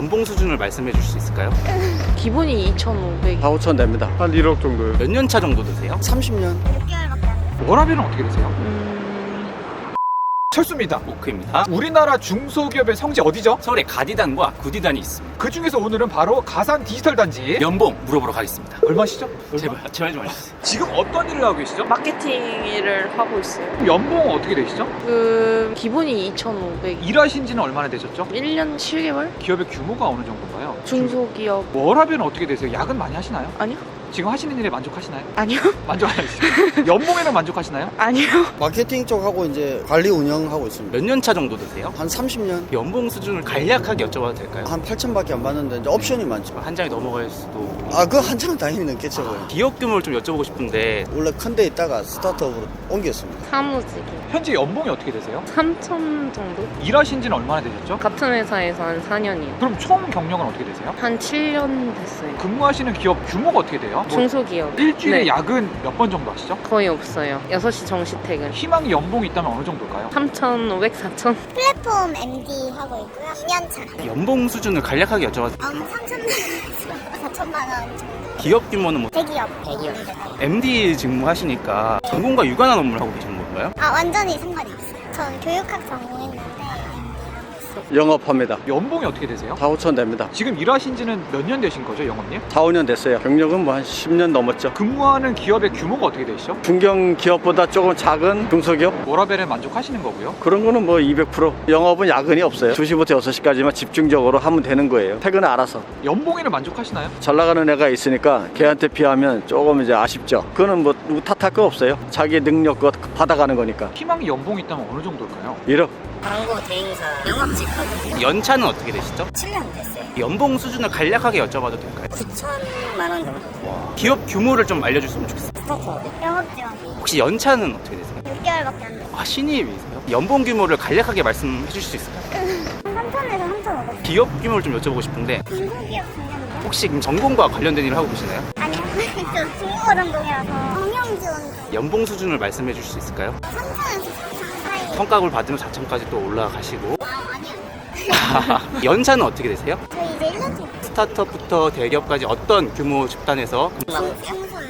연봉 수준을 말씀해 주실 수 있을까요? 기본이 2,500. 4, 5천 됩니다. 한 1억 정도요. 몇 년 차 정도 되세요? 30년. 워라벨은 어떻게 되세요? 음, 철수입니다. 오크입니다. 우리나라 중소기업의 성지 어디죠? 서울에 가디단과 구디단이 있습니다. 그 중에서 오늘은 바로 가산 디지털 단지. 연봉 물어보러 가겠습니다. 얼마시죠? 제발 제발 좀 알려주세요. 지금 어떤 일을 하고 계시죠? 마케팅 일을 하고 있어요. 연봉 어떻게 되시죠? 그 기본이 2,500. 일하신 지는 얼마나 되셨죠? 1년 7개월? 기업의 규모가 어느 정도인가요? 중소기업. 워라벨은 어떻게 되세요? 야근 많이 하시나요? 아니요? 지금 하시는 일에 만족하시나요? 아니요? 만족하시죠? 연봉에는 만족하시나요? 아니요? 마케팅 쪽하고 이제 관리 운영하고 있습니다. 몇 년 차 정도 되세요? 한 30년. 연봉 수준을 간략하게 여쭤봐도 될까요? 한 8천밖에 안 받는데 이제 옵션이 많죠. 한 장이 넘어갈 수도 아, 그 한창은 당연히 넘겠죠. 그거. 기업 규모를 좀 여쭤보고 싶은데 원래 큰 데 있다가 스타트업으로 옮겼습니다. 사무직이. 현재 연봉이 어떻게 되세요? 3,000 정도? 일하신 지는 얼마나 되셨죠? 같은 회사에서 한 4년이요. 그럼 총 경력은 어떻게 되세요? 한 7년 됐어요. 근무하시는 기업 규모가 어떻게 돼요? 뭐 중소기업. 일주일에 네. 야근 몇 번 정도 하시죠? 거의 없어요. 6시 정시 퇴근. 희망 연봉이 있다면 어느 정도일까요? 3,500, 4,000? 플랫폼 MD 하고 있고요. 2년차. 연봉 수준을 간략하게 여쭤봐도 음, 3천만 4천만 원 정도. 기업 규모는 뭐 대기업. 대기업. MD 직무하시니까 전공과 유관한 업무를 하고 계시는 건가요? 아 완전히 상관이 없어요. 전 교육학 전공했는데 영업합니다. 연봉이 어떻게 되세요? 4, 5천 됩니다. 지금 일하신 지는 몇 년 되신 거죠, 영업님? 4, 5년 됐어요. 경력은 뭐 한 10년 넘었죠. 근무하는 기업의 규모가 어떻게 되시죠? 중견 기업보다 조금 작은 중소기업? 워라벨에 만족하시는 거고요. 그런 거는 뭐 200%. 영업은 야근이 없어요. 2시부터 6시까지만 집중적으로 하면 되는 거예요. 퇴근은 알아서. 연봉에는 만족하시나요? 잘 나가는 애가 있으니까 걔한테 비하면 조금 이제 아쉽죠. 그거는 뭐 탓할 거 없어요. 자기 능력껏 받아가는 거니까. 희망 연봉이 있다면 어느 정도일까요? 1억. 광고 대행사 영업직하고 연차는 어떻게 되시죠? 7년 됐어요. 연봉 수준을 간략하게 여쭤봐도 될까요? 9천만 원 정도. 기업 규모를 좀 알려줬으면 좋겠어요. 스타트업. 영업 지원 혹시 연차는 어떻게 되세요? 6개월밖에 안 돼요. 아, 신입이세요? 연봉 규모를 간략하게 말씀해 주실 수 있을까요? 3천에서 3,500. 기업 규모를 좀 여쭤보고 싶은데 중소기업 중견인데? 혹시 지금 전공과 관련된 일을 하고 계시나요? 아니요. 저 중국어 전공이라서 경영 지원 연봉 수준을 말씀해 주실 수 있을까요? 3천에서 4천 사이. 성과급을 받으면 4천까지 또 올라가시고 아 아니요. 연차는 어떻게 되세요? 저희 이제 1년 차. 스타트업부터 대기업까지 어떤 규모 집단에서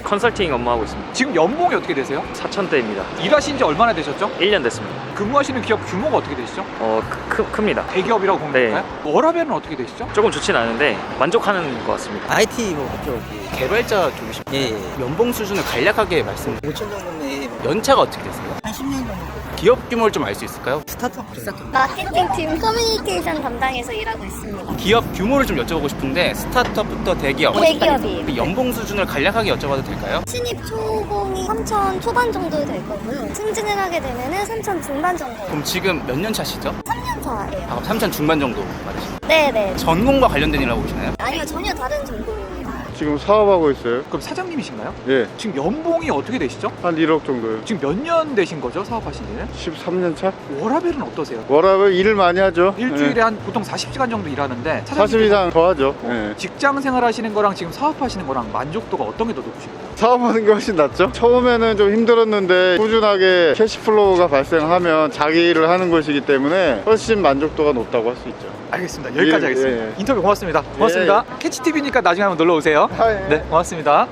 컨설팅 업무하고 있습니다. 지금 연봉이 어떻게 되세요? 4천대입니다. 일하신 지 얼마나 되셨죠? 1년 됐습니다. 근무하시는 기업 규모가 어떻게 되시죠? 어, 크, 크, 큽니다. 대기업이라고 보면 네. 될까요? 워라벨은 어떻게 되시죠? 조금 좋진 않은데 만족하는 것 같습니다. IT 뭐 그쪽이 개발자 쪽이시고 예, 예. 연봉 수준을 간략하게 말씀 5천 정도면 연차가 어떻게 되세요? 한 10년 정도 기업 규모를 좀 알 수 있을까요? 스타트업 스타트업 마케팅팀 커뮤니케이션 담당에서 일하고 있습니다. 기업 규모를 좀 여쭤보고 싶은데 스타트업부터 대기업 대기업이에요. 그 연봉 수준을 간략하게 여쭤봐도 될까요? 신입 초봉이 3천 초반 정도 될 거고요. 승진을 하게 되면은 3천 중반 정도. 그럼 지금 몇 년 차시죠? 3년 차예요. 아, 3천 중반 정도 맞으시죠? 네네. 전공과 관련된 일을 하고 계시나요? 아니요 전혀 다른 전공입니다. 지금 사업하고 있어요. 그럼 사장님이신가요? 예, 지금 연봉이 어떻게 되시죠? 한 1억 정도요. 지금 몇 년 되신 거죠? 사업하신 지는? 13년 차? 워라벨은 어떠세요? 워라벨 일을 많이 하죠. 일주일에 예. 한 보통 40시간 정도 일하는데 40 이상 더 하죠. 예. 직장 생활 하시는 거랑 지금 사업하시는 거랑 만족도가 어떤 게 더 높으신가요? 사업하는 게 훨씬 낫죠. 처음에는 좀 힘들었는데 꾸준하게 캐시플로우가 발생하면 자기 일을 하는 것이기 때문에 훨씬 만족도가 높다고 할 수 있죠. 알겠습니다. 여기까지 예, 하겠습니다. 예, 예. 인터뷰 고맙습니다. 고맙습니다. 캐치TV니까 나중에 한번 놀러 오세요. 아, 예. 네, 고맙습니다.